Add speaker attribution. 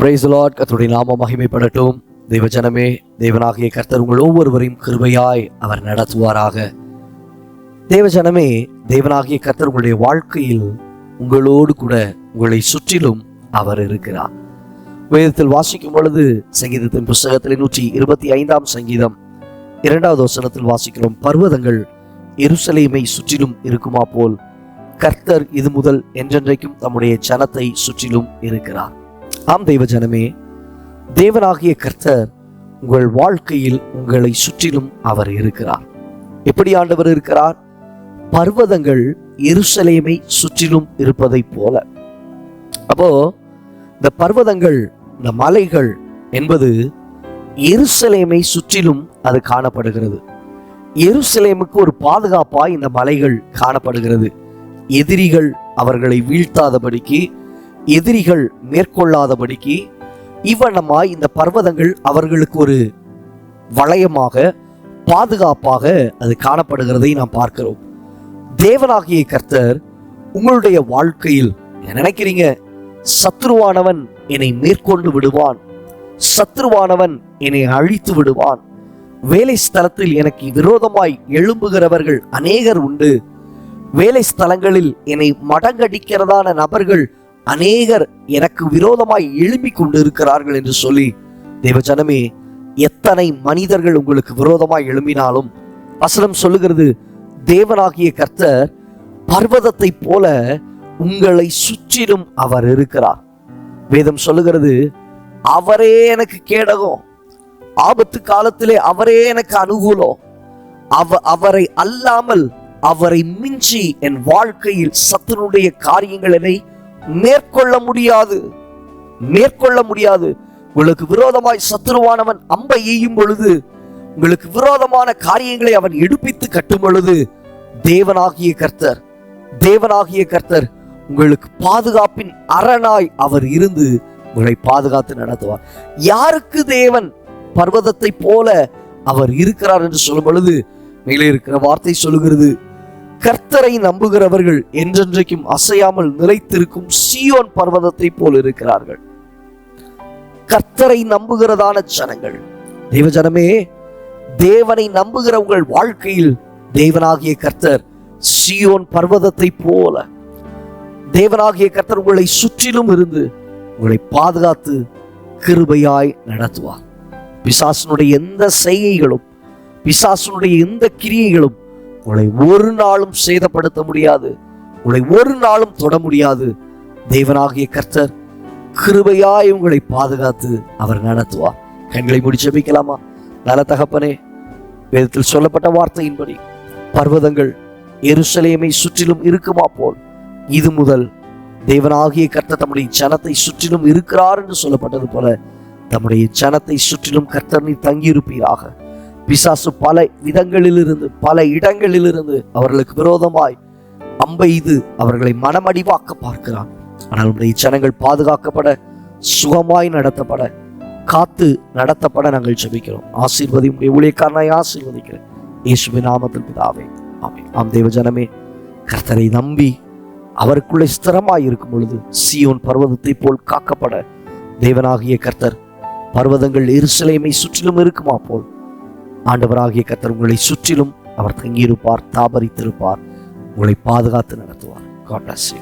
Speaker 1: Price Lord நாம மகிமைப்படட்டும். தெய்வஜனமே தேவனாகிய கர்த்தர் உங்கள் ஒவ்வொருவரையும் கிருபையாய் அவர் நடத்துவாராக. தேவஜனமே தேவனாகிய கர்த்தர் உங்களுடைய வாழ்க்கையில் உங்களோடு கூட உங்களை சுற்றிலும் அவர் இருக்கிறார். வேதத்தில் வாசிக்கும் பொழுது சங்கீதத்தின் புஸ்தகத்தில் நூற்றி இருபத்தி ஐந்தாம் சங்கீதம் இரண்டாவது வசனத்தில் வாசிக்கிறோம். பர்வதங்கள் எருசலேமை சுற்றிலும் இருக்குமா போல் கர்த்தர் இது முதல் என்றென்றைக்கும் தம்முடைய ஜனத்தை சுற்றிலும் இருக்கிறார். ஆம் தெய்வ ஜனமே தேவனாகிய கர்த்தர் உங்கள் வாழ்க்கையில் உங்களை சுற்றிலும் அவர் இருக்கிறார். எப்படி ஆண்டவர் இருக்கிறார்? பர்வதங்கள் எருசலேமை சுற்றிலும் இருப்பதைப் போல. அப்போ இந்த பர்வதங்கள் இந்த மலைகள் என்பது எருசலேமை சுற்றிலும் அது காணப்படுகிறது. எருசலேமுக்கு ஒரு பாதுகாப்பாய் இந்த மலைகள் காணப்படுகிறது. எதிரிகள் அவர்களை வீழ்த்தாதபடிக்கு எதிரிகள் மேற்கொள்ளாதபடிக்கு இவ்வண்ணமாய் இந்த பர்வதங்கள் அவர்களுக்கு ஒரு வளையமாக பாதுகாப்பாக அது காணப்படுகிறதை நாம் பார்க்கிறோம். தேவனாகிய கர்த்தர் உங்களுடைய வாழ்க்கையில் என்ன நினைக்கிறீங்க? சத்ருவானவன் என்னை மேற்கொண்டு விடுவான். சத்ருவானவன் என்னை அழித்து விடுவான். வேலை ஸ்தலத்தில் எனக்கு விரோதமாய் எழும்புகிறவர்கள் அநேகர் உண்டு. வேலை ஸ்தலங்களில் என்னை மடங்கடிக்கிறதான நபர்கள் அநேகர் எனக்கு விரோதமாய் எழும்பிக் கொண்டு இருக்கிறார்கள் என்று சொல்லி தேவஜனமே எத்தனை மனிதர்கள் உங்களுக்கு விரோதமாய் எழும்பினாலும் வசனம் சொல்லுகிறது தேவனாகிய கர்த்தர் பர்வதத்தை போல உங்களை சுற்றிலும் அவர் இருக்கிறார். வேதம் சொல்லுகிறது அவரே எனக்கு கேடகம். ஆபத்து காலத்திலே அவரே எனக்கு அனுகூலம். அவ அவரை அல்லாமல் அவரை மிஞ்சி என் வாழ்க்கையில் சத்துனுடைய காரியங்களை மேற்கொள்ள முடியாது. மேற்கொள்ள முடியாது. உங்களுக்கு விரோதமாய் சத்துருவானவன் அம்பை எய்யும் பொழுது உங்களுக்கு விரோதமான காரியங்களை அவன் எடுப்பித்து கட்டும் பொழுது தேவனாகிய கர்த்தர் தேவனாகிய கர்த்தர் உங்களுக்கு பாதுகாப்பின் அரணாய் அவர் இருந்து உங்களை பாதுகாத்து நடத்துவார். யாருக்கு தேவன் பர்வதத்தை போல அவர் இருக்கிறார் என்று சொல்லும் பொழுது மேலே இருக்கிற வார்த்தை சொல்லுகிறது கர்த்தரை நம்புகிறவர்கள் என்றென்றைக்கும் அசையாமல் நிலைத்திருக்கும் சியோன் பர்வதத்தை போல் இருக்கிறார்கள். கர்த்தரை நம்புகிறதான ஜனங்கள் தேவ ஜனமே தேவனை நம்புகிற உங்கள் வாழ்க்கையில் தேவனாகிய கர்த்தர் சியோன் பர்வதத்தை போல தேவனாகிய கர்த்தர் உங்களை சுற்றிலும் இருந்து உங்களை பாதுகாத்து கிருபையாய் நடத்துவார். பிசாசனுடைய எந்த செய்கைகளும் பிசாசனுடைய எந்த கிரியைகளும் உங்களை ஒரு நாளும் சேதப்படுத்த முடியாது. உங்களை ஒரு நாளும் தொட முடியாது. தேவனாகிய கர்த்தர் கிருபையாய் உங்களை பாதுகாத்து அவர் நடத்துவார். கண்களை முடிச்சு வைக்கலாமா நல தகப்பனே வேதத்தில் சொல்லப்பட்ட வார்த்தையின்படி பர்வதங்கள் எருசலேமை சுற்றிலும் இருக்குமா போல் இது முதல் தேவனாகிய கர்த்தர் தம்முடைய ஜனத்தை சுற்றிலும் இருக்கிறார் என்று சொல்லப்பட்டது போல தம்முடைய ஜனத்தை சுற்றிலும் கர்த்தர் நீ தங்கியிருப்பீராக. பிசாசு பல விதங்களிலிருந்து பல இடங்களிலிருந்து அவர்களுக்கு விரோதமாய் அம்பெய்து அவர்களை மனமடிவாக்க பார்க்கிறான். ஆனால் உடைய ஜனங்கள் பாதுகாக்கப்பட சுகமாய் நடத்தப்பட காத்து நடத்தப்பட நாங்கள் ஜபிக்கிறோம். ஆசீர்வதி உடைய ஊழியக்காரனாய் ஆசீர்வதிக்கிறேன். இயேசுவின் நாமத்தில் பிதாவே ஆமே ஆம் தேவ ஜனமே கர்த்தரை நம்பி அவருக்குள்ளே ஸ்திரமாய் இருக்கும் பொழுது சியோன் பர்வதத்தை போல் காக்கப்பட தேவனாகிய கர்த்தர் பர்வதங்கள் எருசலேமை சுற்றிலும் இருக்குமா போல் ஆண்டவராகிய கத்தர் உங்களை சுற்றிலும் அவர் தங்கியிருப்பார் தாபரித்திருப்பார். உங்களை பாதுகாத்து நடத்துவார். காட்டாசி